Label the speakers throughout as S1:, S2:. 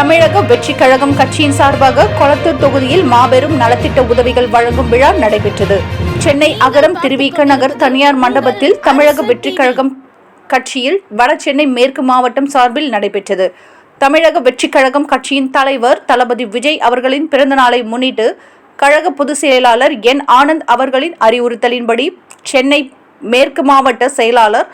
S1: தமிழக வெற்றி கழகம் கட்சியின் சார்பாக கொளத்தூர் தொகுதியில் மாபெரும் நலத்திட்ட உதவிகள் வழங்கும் விழா நடைபெற்றது. சென்னை அகரம் திருவிக நகர் தனியார் மண்டபத்தில் தமிழக வெற்றி கழகம் கட்சியில் வடசென்னை மேற்கு மாவட்டம் சார்பில் நடைபெற்றது. தமிழக வெற்றி கழகம் கட்சியின் தலைவர் தளபதி விஜய் அவர்களின் பிறந்தநாளை முன்னிட்டு கழக பொதுச் செயலாளர் என் ஆனந்த் அவர்களின் அறிவுறுத்தலின்படி சென்னை மேற்கு மாவட்ட செயலாளர்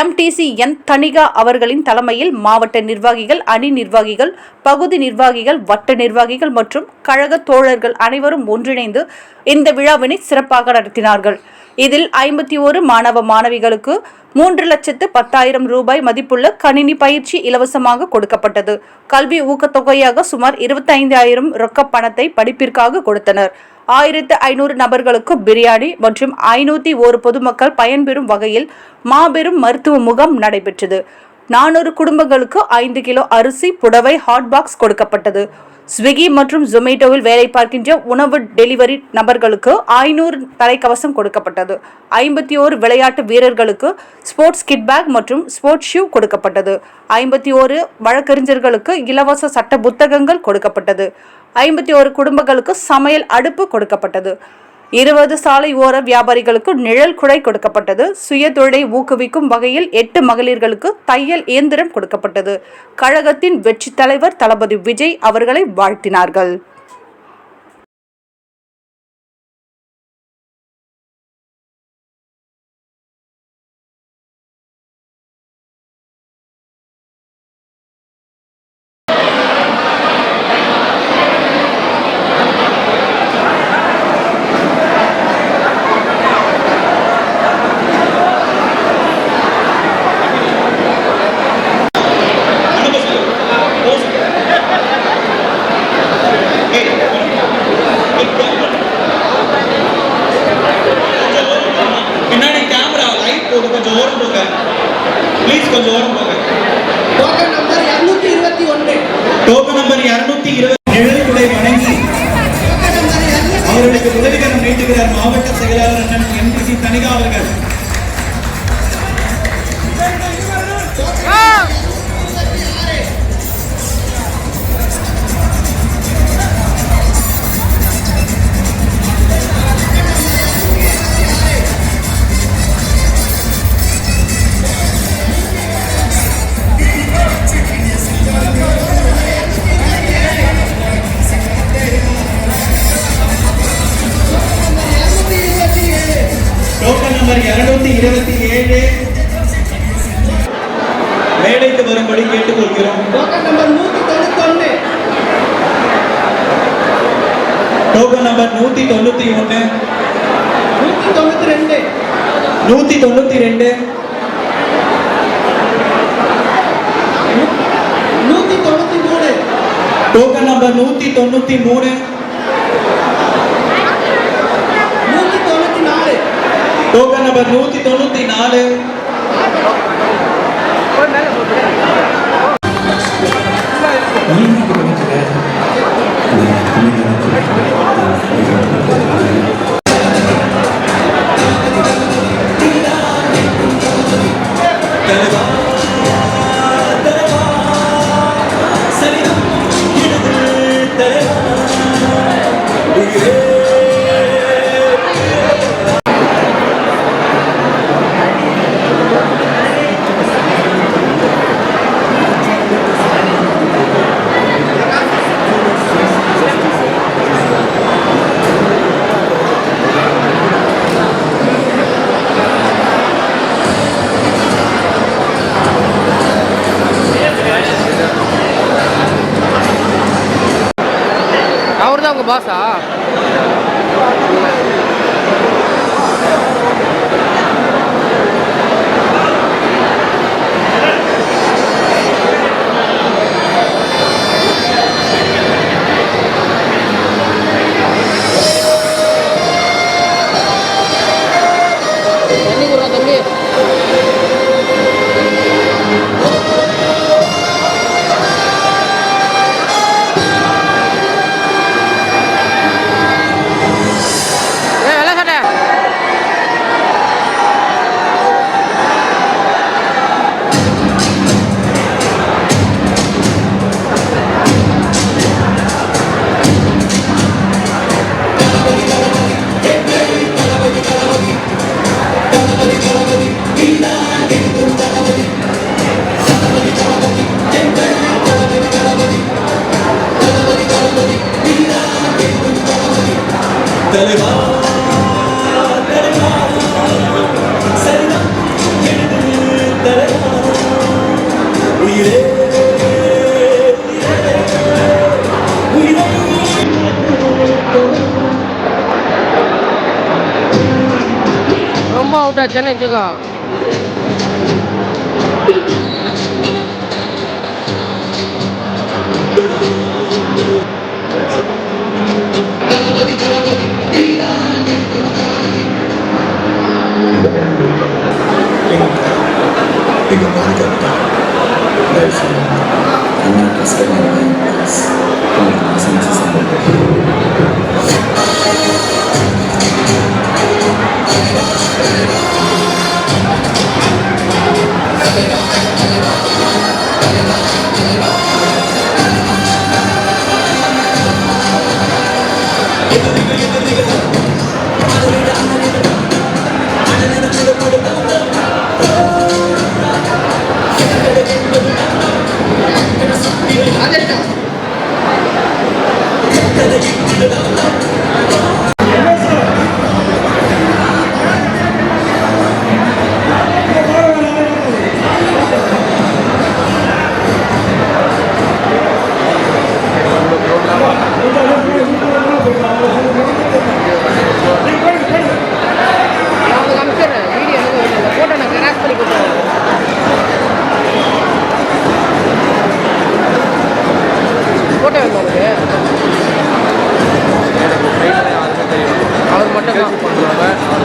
S1: எம்டிசி என் தனிகா அவர்களின் தலைமையில் மாவட்ட நிர்வாகிகள் அணி நிர்வாகிகள் பகுதி நிர்வாகிகள் வட்ட நிர்வாகிகள் மற்றும் கழக தோழர்கள் அனைவரும் ஒன்றிணைந்து இந்த விழாவினை சிறப்பாக நடத்தினார்கள். இதில் ஐம்பத்தி ஒரு மாணவ மாணவிகளுக்கு மூன்று லட்சத்து பத்தாயிரம் ரூபாய் மதிப்புள்ள கணினி பயிற்சி இலவசமாக கொடுக்கப்பட்டது. கல்வி ஊக்கத்தொகையாக சுமார் இருபத்தைந்தாயிரம் ரொக்க பணத்தை படிப்பிற்காக கொடுத்தனர். ஆயிரத்து ஐநூறு நபர்களுக்கு பிரியாணி மற்றும் ஐநூத்தி ஒரு பொதுமக்கள் பயன்பெறும் வகையில் மாபெரும் மருத்துவ முகாம் நடைபெற்றது. நானூறு குடும்பங்களுக்கு ஐந்து கிலோ அரிசி புடவை ஹாட் பாக்ஸ் கொடுக்கப்பட்டது. ஸ்விக்கி மற்றும் ஜொமேட்டோவில் வேலை பார்க்கின்ற உணவு டெலிவரி நபர்களுக்கு ஐநூறு தலைக்கவசம் கொடுக்கப்பட்டது. ஐம்பத்தி ஓரு விளையாட்டு வீரர்களுக்கு ஸ்போர்ட்ஸ் கிட் பேக் மற்றும் ஸ்போர்ட்ஸ் ஷூ கொடுக்கப்பட்டது. ஐம்பத்தி ஓரு வழக்கறிஞர்களுக்கு இலவச சட்ட புத்தகங்கள் கொடுக்கப்பட்டது. ஐம்பத்தி ஓரு குடும்பங்களுக்கு சமையல் அடுப்பு கொடுக்கப்பட்டது. இருபது சாலை ஓர வியாபாரிகளுக்கு நிழல் குடை கொடுக்கப்பட்டது. சுய தொழிலை ஊக்குவிக்கும் வகையில் எட்டு மகளிர்களுக்கு தையல் இயந்திரம் கொடுக்கப்பட்டது. கழகத்தின் வெற்றி தலைவர் தளபதி விஜய் அவர்களை வாழ்த்தினார்கள்
S2: பின்னாடி கேமரா லைட் போடு கொஞ்சம் ஓரம் போங்க ப்ளீஸ் கொஞ்சம் ஓரம் போங்க
S3: டோக்கன் நம்பர் இருநூத்தி இருபத்தி ஒன்று
S2: டோக்கன் நம்பர் இருநூத்தி இருபது நிழல் குடை வழங்கி
S3: டோக்கன் நம்பர் இருநூத்தி
S2: உதவிகரம் நீட்டுகிறார். மாவட்ட செயலாளர் அண்ணன் என்
S3: பி. சி. தனிகா
S2: அவர்கள். நம்பர் இருநூத்தி இருபத்தி ஏழு. மேடைக்கு வரும்படி கேட்டுக்கொள்கிறோம்.
S3: டோக்கன் நம்பர் நூத்தி தொண்ணூத்தொன்னு.
S2: டோக்கன் நம்பர் நூத்தி தொண்ணூத்தி ஒண்ணு
S3: நூத்தி தொண்ணூத்தி ரெண்டு.
S2: நூத்தி தொண்ணூத்தி ரெண்டு.
S3: நூத்தி தொண்ணூத்தி மூணு.
S2: டோக்கன் நம்பர் நூத்தி தொண்ணூத்தி மூணு
S3: நூத்தி தொண்ணூத்தி நாலு
S2: டோக்கன் நம்பர் நூத்தி தொண்ணூத்தி நாலு.
S4: அவர் தான் உங்கள்
S2: 现在这个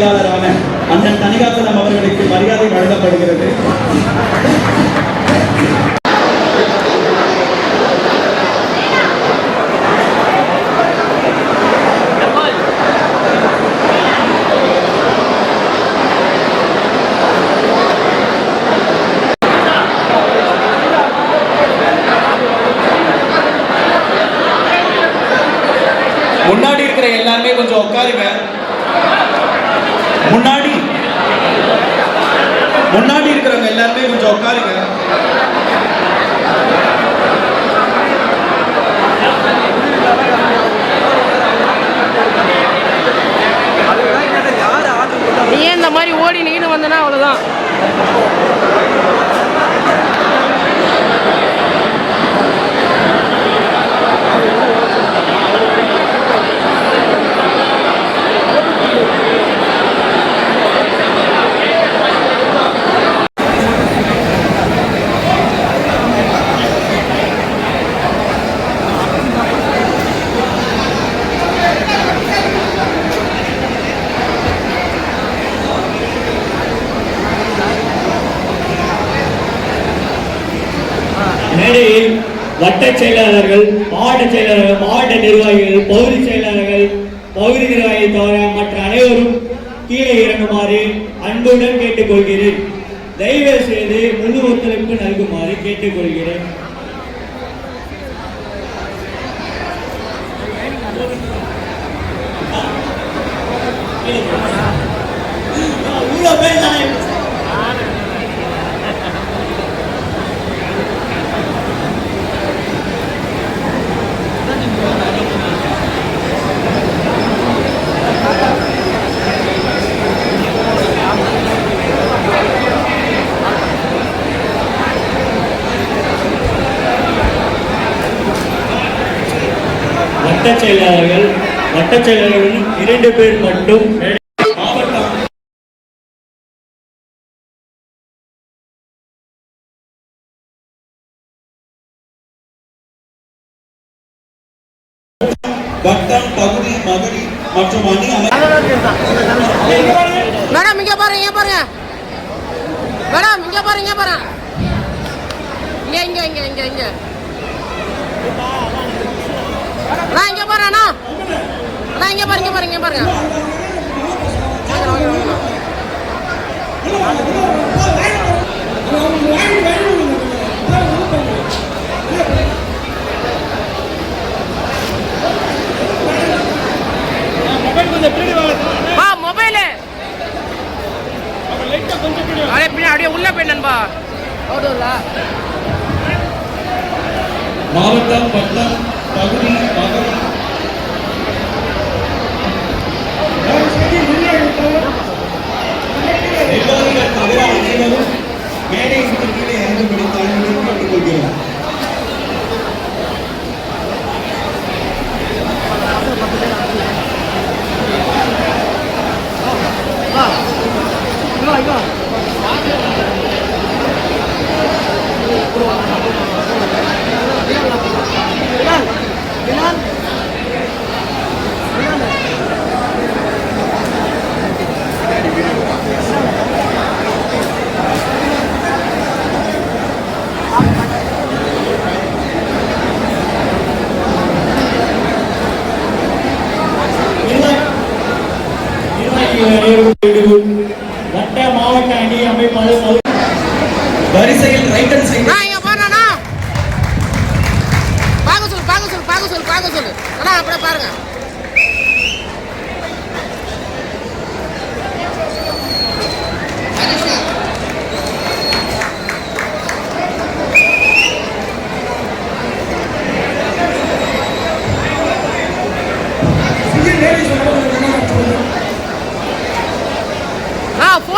S2: செயலாளரான அண்ணன் கனிகாசலம் அவர்களுக்கு
S5: வட்ட செயலாளர்கள் மாவட்ட செயலாளர்கள் மாவட்ட நிர்வாகிகள் பகுதி செயலாளர்கள் பகுதி நிர்வாகியை தவிர மற்ற அனைவரும் கீழே இறங்குமாறு அன்புடன் கேட்டுக்கொள்கிறேன். தயவு செய்து முழு ஒத்துழைப்பு நல்குமாறு கேட்டுக்கொள்கிறேன். ஊழல் வட்டச் இரண்டு பேர் மட்டும்
S4: வட்டம் பகுதி மகளிர் மற்றும் அணி
S6: மேடம் இங்க பாருங்க இங்க பாருங்க. மேடம் இங்க பாருங்க இங்க பாருங்க. இங்க இங்க இங்க இங்க இங்க. நான் இங்க பாருங்க அண்ணா அண்ணா இங்க பாருங்க இங்க பாருங்க பாருங்க. வா மொபைலு அப்படியே பின்னாடி அப்படியே உள்ள போய் நண்பா. அவ்வளோங்களா
S4: மாவட்டம் வட்டம் பகுதி மகளிர் நிர்வாகிகள் தவிர அனைவரும் மேடை விட்டு கீழே இறங்கும்படி தாழ்மையுடன் கேட்டுக்கொள்கிறோம்
S5: நிர்வாகிகள் வட்ட மாவட்ட அணி அமைப்பாளர்
S4: வரிசையில் ரைட் சைடு
S6: அண்ணா சொல்லு பார்க்க சொல்லு பார்க்க சொல்லு பாக்க சொல்லு. அண்ணா அப்படியே பாருங்க ஆ போன கீழே இருக்குண்ணா
S7: ஐயா இந்த பொருள் வாங்கி போறதுக்கு இந்த பக்கம்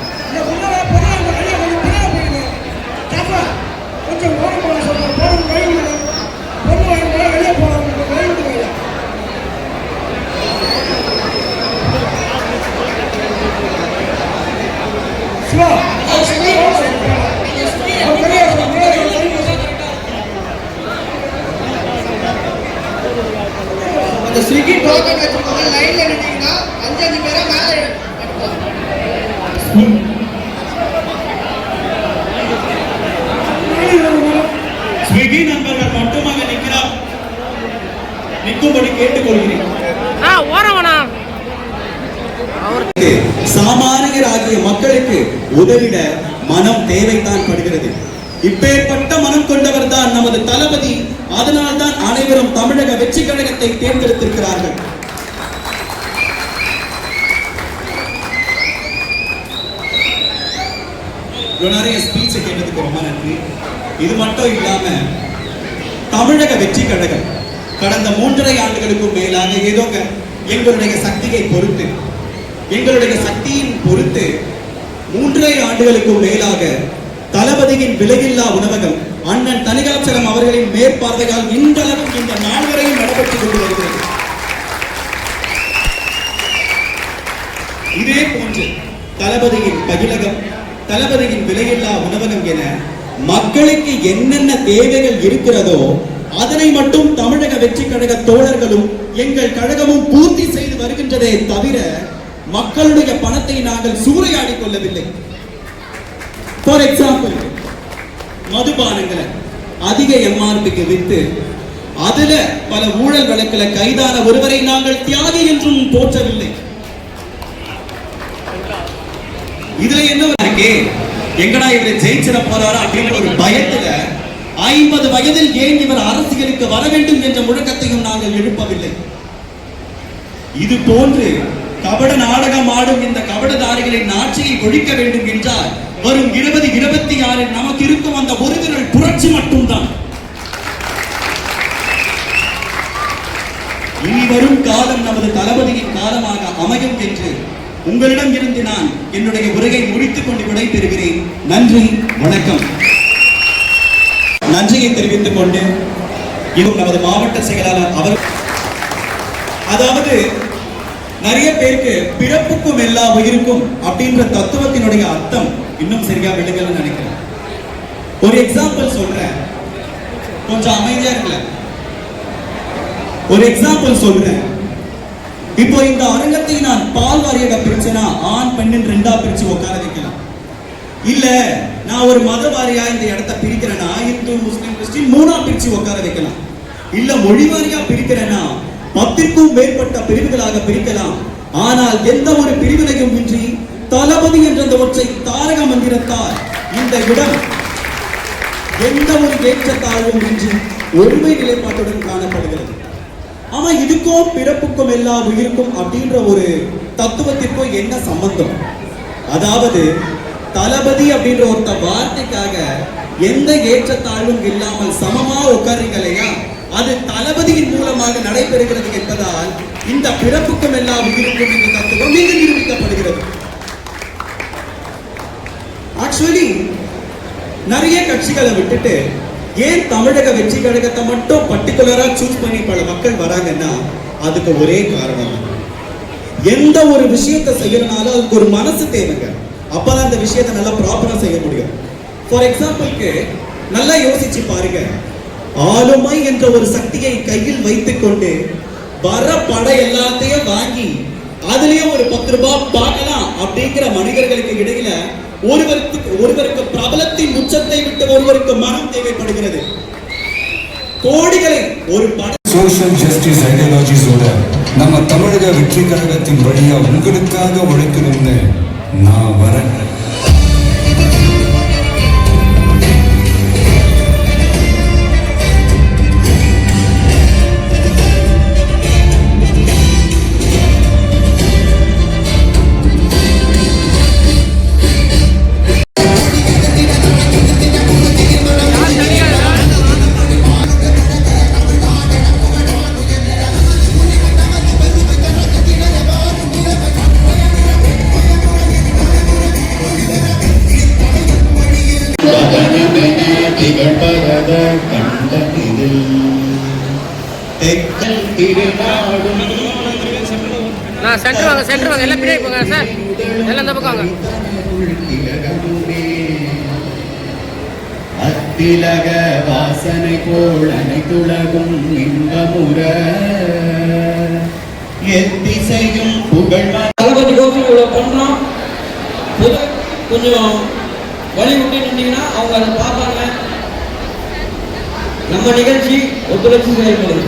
S3: ஸ்விக்கி டோக்கன் வச்சுக்கோங்க லைன்ல நின்னீங்கன்னா அஞ்சு அஞ்சு பேரை மேலே
S4: ஸ்விக்கி நண்பர்கள் மட்டுமாக நிற்கிறார். நிற்கும்படி கேட்டுக்கொள்கிறேன்.
S6: ஆ ஓரவண்ணா
S2: சாமானியராகிய மக்களுக்கு உதவிட மனம் தேவைத்தான் படுகிறது. இப்பேற்பட்ட மனம் கொண்டவர் தான் நமது தளபதி. அதனால் தான் அனைவரும் தமிழக கழகத்தை தேர்ந்தெடுத்திருக்கிறார்கள். நிறைய ஸ்பீச்சை கேட்டதுக்கு ரொம்ப நன்றி. இது மட்டும் இல்லாம தமிழக வெற்றி கழகம் கடந்த மூன்றரை ஆண்டுகளுக்கும் மேலாக ஏதோங்க எங்களுடைய சக்தியை பொறுத்து எங்களுடைய சக்தியின் பொறுத்து மூன்றரை ஆண்டுகளுக்கும் மேலாக தளபதியின் விலையில்லா உணவகம் அண்ணன் தனிகாச்சலம் அவர்களின் மேற்பார்வையால் இன்றளவும் இந்த நாள் வரையும் நடைபெற்றுக் கொண்டு வருகிறது இதே போன்று தளபதியின் பகிலகம் தளபதியின் விலையில்லா உணவகம் என மக்களுக்கு என்னென்ன தேவைகள் இருக்கிறதோ அதனை மட்டும் தமிழக வெற்றி கழக தோழர்களும் எங்கள் கழகமும் பூர்த்தி செய்து வருகின்றதே தவிர மக்களுடைய பணத்தை நாங்கள் சூறையாடிக் கொள்ளவில்லை. ஃபார் எக்ஸாம்பிள் மதுபானங்களை அதிக எம்ஆர்பிக்கு வித்து அதுல பல ஊழல் வழக்கில் கைதான ஒருவரை நாங்கள் தியாகி என்றும் போற்றவில்லை. இதுல என்ன இருக்கே எங்கடா இவரை ஜெயிச்சிட போறாரா அப்படின்ற ஒரு பயத்துல ஐம்பது வயதில் ஏன் இவர் அரசியலுக்கு வர வேண்டும் என்ற முழக்கத்தையும் நாங்கள் எழுப்பவில்லை. இது போன்று கபட நாடகம் ஆடும் இந்த கபடதாரிகளின் ஆட்சியை ஒழிக்க வேண்டும் என்றால் வரும் இருபது இருபத்தி ஆறில் நமக்கு இருக்கும் அந்த ஒரு விரல் புரட்சி மட்டும்தான். இனி வரும் காலம் நமது தளபதியின் காலமாக அமையும் என்று உங்களிடம் இருந்து நான் என்னுடைய உரையை முடித்துக் கொண்டு விடை பெறுகிறேன். நன்றி வணக்கம். நன்றியை தெரிவித்துக் கொண்டு இன்னும் நமது மாவட்ட செயலாளர் அவர் அதாவது நிறைய பேருக்கு பிறப்புக்கும் எல்லா உயிருக்கும் அப்படின்ற தத்துவத்தினுடைய அர்த்தம் இன்னும் சரியா விடுங்கன்னு நினைக்கிறேன். ஒரு எக்ஸாம்பிள் சொல்றேன். கொஞ்சம் அமைதியா இருக்கல. ஒரு எக்ஸாம்பிள் சொல்றேன். இப்போ இந்த அரங்கத்தை நான் பால் வாரியாக பிரிச்சேனா ஆண் பெண்ணின் ரெண்டா பிரிச்சு உட்கார வைக்கலாம். இல்ல நான் ஒரு மத வாரியா இந்த இடத்த பிரிக்கிறேன்னா இந்து முஸ்லிம் கிறிஸ்டின் மூணா பிரிச்சு உட்கார வைக்கலாம். இல்ல மொழி வாரியா பிரிக்கிறேன்னா பத்திற்கும் மேற்பட்ட பிரிவுகளாக பிரிக்கலாம். ஆனால் எந்த ஒரு பிரிவினையும் இன்றி தளபதி என்ற அந்த ஒற்றை தாரக மந்திரத்தால் இந்த இடம் எந்த ஒரு ஏற்றத்தாழ்வும் இன்றி ஒருமை நிலைப்பாட்டுடன் காணப்படுகிறது. ஆனா இதுக்கும் பிறப்புக்கும் எல்லா உயிருக்கும் அப்படின்ற ஒரு தத்துவத்திற்கும் என்ன சம்பந்தம்? அதாவது தளபதி அப்படின்ற ஒருத்த வார்த்தைக்காக எந்த ஏற்றத்தாழ்வும் இல்லாமல் சமமா உட்காருங்க இல்லையா? அது தளபதியின் மூலமாக நடைபெறுகிறது என்பதால் இந்த பிறப்புக்கும் எல்லா உயிருக்கும் என்ற தத்துவம் இங்கு நிரூபிக்கப்படுகிறது. ஆக்சுவலி நிறைய கட்சிகளை விட்டுட்டு ஏன் தமிழக வெற்றி கழகத்தை மட்டும் பர்டிகுலரா சூஸ் பண்ணி பல மக்கள் வராங்கன்னா அதுக்கு ஒரே காரணம். எந்த ஒரு விஷயத்தை செய்யறனாலும் அதுக்கு ஒரு மனசு தேவைங்க. அப்பதான் அந்த விஷயத்தை நல்லா ப்ராப்பரா செய்ய முடியும். ஃபார் எக்ஸாம்பிளுக்கு நல்லா யோசிச்சு பாருங்க. ஆளுமை என்ற ஒரு சக்தியை கையில் வைத்துக் கொண்டு வர படம் எல்லாத்தையும் வாங்கி அதுலயும் ஒரு பத்து ரூபாய் பார்க்கலாம் அப்படிங்கிற மனிதர்களுக்கு இடையில ஒருவருக்கு ஒருவருக்கு பிரபலத்தின் உச்சத்தை விட்டு ஒருவருக்கு மனம் தேவைப்படுகிறது. கோடிகளை ஒரு படம்
S8: சோஷியல் ஜஸ்டிஸ் ஐடியாலஜிஸோட நம்ம தமிழக வெற்றி கழகத்தின் வழியா உங்களுக்காக உழைக்கணும்னு நான் வரேன்.
S6: சென்டர் வாங்க சென்டர் வாங்க. எல்லாம் பின்னாடி போங்க சார் எல்லாம் இந்த பக்கம் வாங்க.
S9: அத்திலக வாசனை போல் அனைத்துலகும் இன்பமுற. எத்திசையும் புகழ்
S3: தளபதி கோசம் இவ்வளோ பண்ணுறோம் பொது கொஞ்சம் வழி விட்டு நின்றீங்கன்னா அவங்க அதை பார்ப்பாங்க. நம்ம நிகழ்ச்சி ஒத்துழைச்சி செயல்படுது